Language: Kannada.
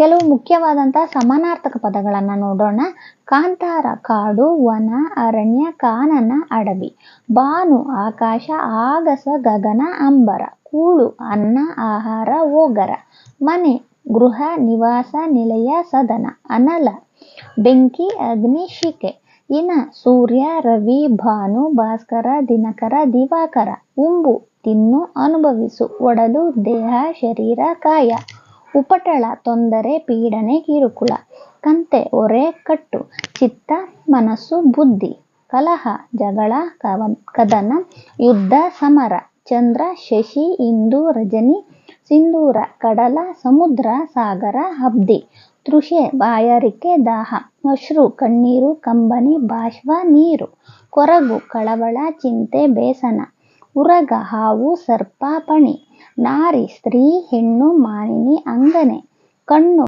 ಕೆಲವು ಮುಖ್ಯವಾದಂಥ ಸಮಾನಾರ್ಥಕ ಪದಗಳನ್ನು ನೋಡೋಣ. ಕಾಂತಾರ ಕಾಡು, ವನ, ಅರಣ್ಯ, ಕಾನನ, ಅಡವಿ. ಬಾನು, ಆಕಾಶ, ಆಗಸ, ಗಗನ, ಅಂಬರ. ಕೂಳು, ಅನ್ನ, ಆಹಾರ, ಓಗರ. ಮನೆ, ಗೃಹ, ನಿವಾಸ, ನಿಲಯ, ಸದನ, ಅನಲ. ಬೆಂಕಿ, ಅಗ್ನಿ ಶಿಕೆ ಇನ, ಸೂರ್ಯ, ರವಿ, ಭಾನು, ಭಾಸ್ಕರ, ದಿನಕರ, ದಿವಾಕರ. ಉಂಬು, ತಿನ್ನು, ಅನುಭವಿಸು. ಒಡಲು, ದೇಹ, ಶರೀರ, ಕಾಯ. ಉಪಟಳ, ತೊಂದರೆ, ಪೀಡನೆ, ಕಿರುಕುಳ, ಕಂತೆ, ಒರೆ, ಕಟ್ಟು, ಚಿತ್ತ, ಮನಸ್ಸು, ಬುದ್ಧಿ, ಕಲಹ, ಜಗಳ ಕದನ, ಯುದ್ಧ, ಸಮರ, ಚಂದ್ರ, ಶಶಿ, ಇಂದು, ರಜನಿ, ಸಿಂಧೂರ, ಕಡಲ, ಸಮುದ್ರ, ಸಾಗರ, ಹಬ್ದಿ, ತೃಷೆ, ಬಾಯಾರಿಕೆ, ದಾಹ ಅಶ್ರು ಕಣ್ಣೀರು, ಕಂಬನಿ, ಬಾಷ್ಪ, ನೀರು, ಕೊರಗು, ಕಳವಳ, ಚಿಂತೆ, ಬೇಸನ, ಉರಗ, ಹಾವು, ಸರ್ಪ, ಪಣಿ, ನಾರಿ, ಸ್ತ್ರೀ, ಹೆಣ್ಣು, ಮಾನಿನಿ ಅಂಗನೆ ಕಣ್ಣು